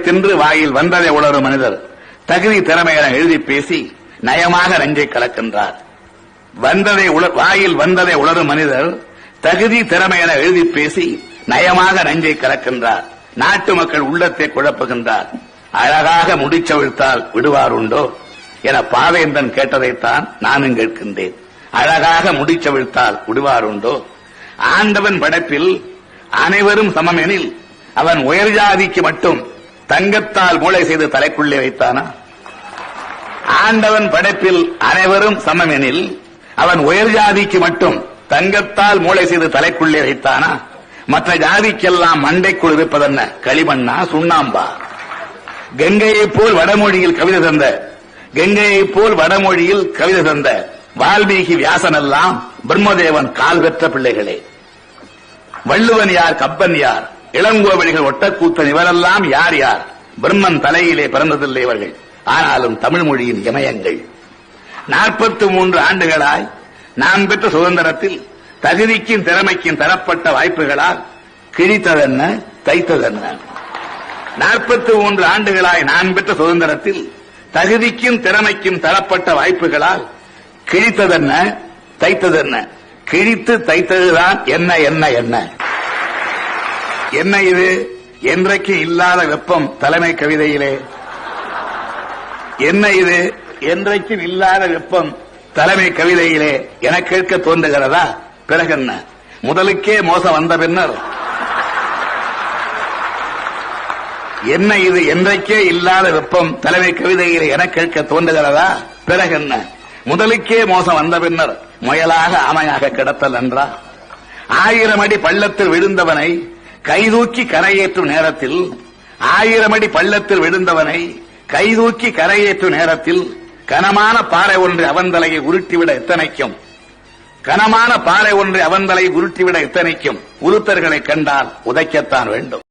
தின்று வாயில் வந்ததை உணரும் மனிதர் தகுதி திறமையென எழுதி பேசி நயமாக நஞ்சை கலக்கின்றார். வந்ததை வாயில் வந்ததை உணரும் மனிதர் தகுதி திறமையென எழுதி பேசி நயமாக நஞ்சை கலக்கின்றார். நாட்டு மக்கள் உள்ளத்தை குழப்புகின்றார். அழகாக முடிச்சவிழ்த்தால் விடுவார் உண்டோ என பாவேந்தன் கேட்டதைத்தான் நானும் கேட்கின்றேன். அழகாக முடிச்சவிழ்த்தால் விடுவார் உண்டோ ஆண்டவன் படைப்பில் அனைவரும் சமமெனில் அவன் உயர்ஜாதிக்கு மட்டும் தங்கத்தால் மூளை செய்து தலைக்குள்ளே வைத்தானா? ஆண்டவன் படைப்பில் அனைவரும் சமமெனில் அவன் உயர் ஜாதிக்கு மட்டும் தங்கத்தால் மூளை செய்து தலைக்குள்ளே வைத்தானா? மற்ற ஜாதிக்கெல்லாம் மண்டைக்குள் இருப்பதென்ன? களிமண்ணா சுண்ணாம்பா? கங்கையைப் போல் வடமொழியில் கவிதை தந்த கங்கையைப் போல் வடமொழியில் கவிதை தந்த வால்மீகி வியாசன் எல்லாம் பிரம்மதேவன் கால் பெற்ற பிள்ளைகளே. வள்ளுவன் யார் கப்பன் யார்? இளங்கோவடிகள் ஒட்டக்கூத்தன் இவரெல்லாம் யார் யார்? பிரம்மன் தலையிலே பிறந்ததில்லை இவர்கள். ஆனாலும் தமிழ் மொழியின் இமயங்கள். நாற்பத்தி மூன்று ஆண்டுகளாய் நாம் பெற்ற சுதந்திரத்தில் தகுதிக்கும் திறமைக்கும் தரப்பட்ட வாய்ப்புகளால் கிழித்ததென்ன தைத்ததென்ன? நாற்பத்தி மூன்று ஆண்டுகளாய் நான் பெற்ற சுதந்திரத்தில் தகுதிக்கும் திறமைக்கும் தரப்பட்ட வாய்ப்புகளால் கிழித்ததென்ன தைத்ததென்ன? கிழித்து தைத்ததுதான் என்ன என்ன என்ன? என்ன இது? என்றைக்கு இல்லாத வெப்பம் தலைமை கவிதையிலே. என்ன இது? என்றைக்கும் இல்லாத வெப்பம் தலைமை கவிதையிலே என கேட்க தோன்றுகிறதா? பிறகு என்ன முதலுக்கே மோசம் வந்த பின்னர். என்ன இது? என்றைக்கே இல்லாத வெப்பம் தலைமை கவிதையிலே என கேட்க தோன்றுகிறதா? பிறகு என்ன முதலுக்கே மோசம் வந்த பின்னர் முயலாக ஆமையாக கிடத்தல் என்றா? ஆயிரம் அடி பள்ளத்தில் விழுந்தவனை கைதூக்கி கரையேற்றும் நேரத்தில் ஆயிரம் அடி பள்ளத்தில் விழுந்தவனை கைதூக்கி கரையேற்றும் நேரத்தில் கனமான பாறை ஒன்று அவன் தலையை உருட்டிவிட எத்தனைக்கும்? கனமான பாறை ஒன்று அவன் தலையை உருட்டிவிட எத்தனைக்கும்? உருத்தர்களை கண்டால் உதைக்கத்தான் வேண்டும்.